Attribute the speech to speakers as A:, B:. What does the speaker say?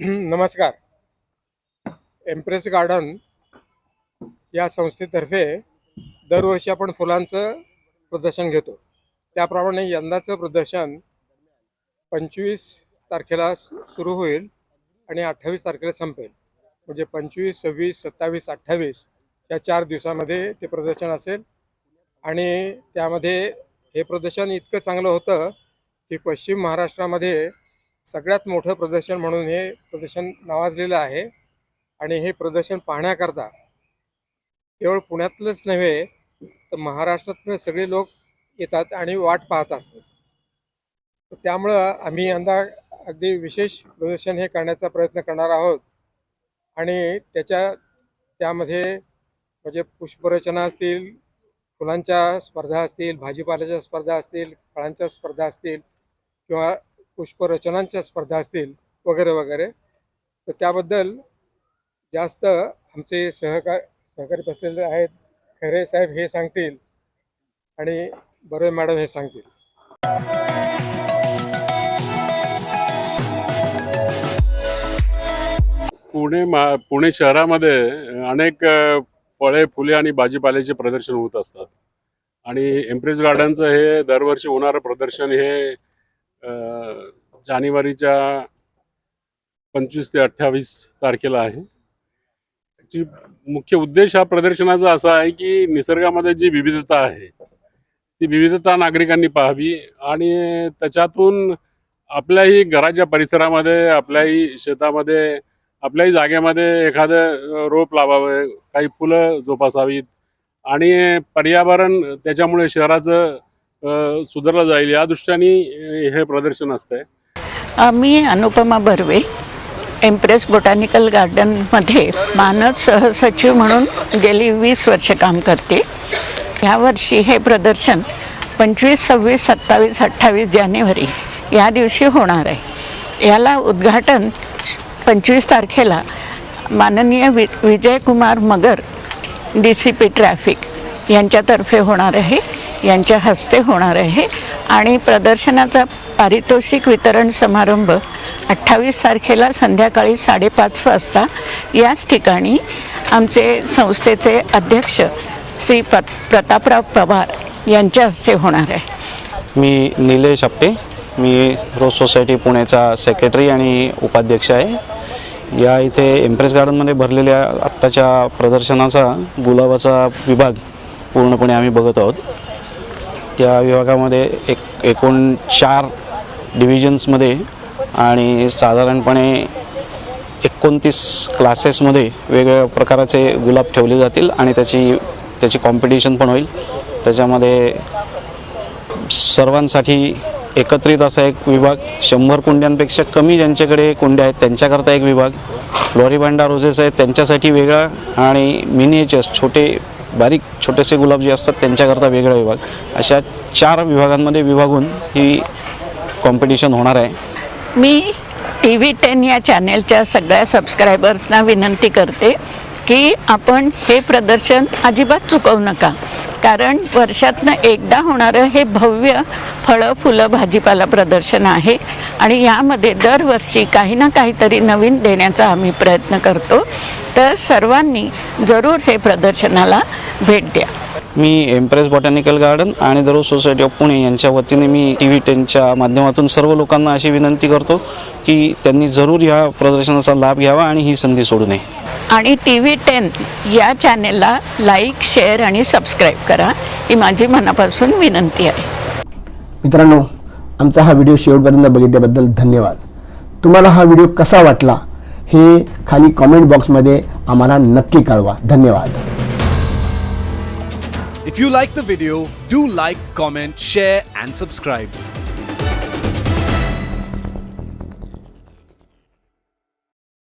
A: नमस्कार. Empress garden या संस्थेतर्फे दरवर्षी आपण फुलांचं प्रदर्शन घेतो. त्याप्रमाणे यंदाचं प्रदर्शन पंचवीस तारखेला सु- सुरू होईल आणि अठ्ठावीस तारखेला संपेल. म्हणजे पंचवीस सव्वीस सत्तावीस अठ्ठावीस या चार दिवसामध्ये ते प्रदर्शन असेल. आणि त्यामध्ये हे प्रदर्शन इतकं चांगलं होतं की पश्चिम महाराष्ट्रामध्ये सगळ्यात मोठं प्रदर्शन म्हणून हे प्रदर्शन नावाजलेलं आहे. आणि हे प्रदर्शन पाहण्याकरता केवळ पुण्यातलंच नव्हे तर महाराष्ट्रातनं सगळे लोक येतात आणि वाट पाहत असतात. तर त्यामुळं आम्ही यंदा अगदी विशेष प्रदर्शन हे करण्याचा प्रयत्न करणार आहोत. आणि त्याच्या त्यामध्ये म्हणजे पुष्परचना असतील फुलांच्या स्पर्धा असतील भाजीपाल्याच्या स्पर्धा असतील फळांच्या स्पर्धा असतील किंवा पुष्परचनांच्या स्पर्धा असतील वगैरे वगैरे. तर त्याबद्दल जास्त आमचे सहकार सहकारी बसलेले आहेत. खरे साहेब हे सांगतील आणि बरोबर मॅडम हे सांगतील.
B: पुणे मा पुणे शहरामध्ये अनेक फळे फुले आणि भाजीपाल्याचे प्रदर्शन होत असतात. आणि एम्प्रेस गार्डनचं हे दरवर्षी होणारं प्रदर्शन हे जानेवारीच्या पंचवीस ते अठ्ठावीस तारखेला आहे. त्याची मुख्य उद्देश हा प्रदर्शनाचा असा आहे की निसर्गामध्ये जी विविधता आहे ती विविधता नागरिकांनी पाहावी आणि त्याच्यातून आपल्याही घराच्या परिसरामध्ये आपल्याही शेतामध्ये आपल्याही जागेमध्ये एखादं रोप लावावं काही फुलं जोपासावीत आणि पर्यावरण त्याच्यामुळे शहराचं सुधारलं जाईल. या दृष्टीने हे प्रदर्शन असतंय.
C: अ, मी अनुपमा बर्वे एम्प्रेस बोटॅनिकल गार्डनमध्ये मानद सहसचिव म्हणून गेली वीस वर्ष काम करते. यावर्षी हे प्रदर्शन पंचवीस सव्वीस सत्तावीस अठ्ठावीस जानेवारी या दिवशी होणार आहे. याला उद्घाटन पंचवीस तारखेला माननीय वि Vijaykumar Magar D C P traffic यांच्यातर्फे होणार आहे. यांच्या हस्ते होणार आहे. आणि प्रदर्शनाचा पारितोषिक वितरण समारंभ अठ्ठावीस तारखेला संध्याकाळी साडेपाच वाजता. याच ठिकाणी आमचे संस्थेचे अध्यक्ष श्री प्र प्रतापराव पवार यांच्या हस्ते होणार आहे.
D: मी निलेश आपटे. मी रोज सोसायटी पुण्याचा सेक्रेटरी आणि उपाध्यक्ष आहे. या इथे एम्प्रेस गार्डनमध्ये भरलेल्या आत्ताच्या प्रदर्शनाचा गुलाबाचा विभाग पूर्णपणे आम्ही बघत आहोत. त्या विभागामध्ये एक एकूण चार डिव्हिजन्समध्ये आणि साधारणपणे एकोणतीस क्लासेसमध्ये वेगवेगळ्या प्रकाराचे गुलाब ठेवले जातील आणि त्याची त्याची कॉम्पिटिशन पण होईल. त्याच्यामध्ये सर्वांसाठी एकत्रित असा एक विभाग शंभर कुंड्यांपेक्षा कमी ज्यांच्याकडे कुंड्या आहेत त्यांच्याकरता एक विभाग. फ्लोरिबांडा रोजेस आहेत त्यांच्यासाठी वेगळा आणि मिनिएचर्स छोटे बारीक छोटेसे गुलाब जे असतात त्यांच्याकरता वेगळा विभाग. अशा चार विभागांमध्ये विभागून ही कॉम्पिटिशन होणार आहे.
C: मी टी व्ही टेन या चॅनेलच्या सगळ्या सबस्क्रायबर्सना विनंती करते की आपण हे प्रदर्शन अजिबात चुकवू नका. कारण वर्षातनं एकदा होणारं हे भव्य फळं फुलं भाजीपाला प्रदर्शन आहे. आणि यामध्ये दरवर्षी काही ना काहीतरी नवीन देण्याचा आम्ही प्रयत्न करतो. तर सर्वांनी जरूर हे प्रदर्शनाला भेट द्या.
D: मी एम्प्रेस बॉटॅनिकल गार्डन आणि दररोज सोसायटी ऑफ पुणे यांच्या वतीने मी टी व्ही टेनच्या माध्यमातून सर्व लोकांना अशी विनंती करतो की त्यांनी जरूर या प्रदर्शनाचा लाभ घ्यावा आणि ही संधी सोडू नये.
C: आणि टी व्ही टेन या चॅनेलला लाईक शेअर आणि सबस्क्राईब करा. ही माझी मनापासून विनंती आहे.
E: मित्रांनो आमचा हा व्हिडिओ शेवटपर्यंत बघितल्याबद्दल धन्यवाद. तुम्हाला हा व्हिडिओ कसा वाटला हे खाली कॉमेंट बॉक्समध्ये आम्हाला नक्की कळवा. धन्यवाद.
F: If you like the video, do like, comment, share, and subscribe.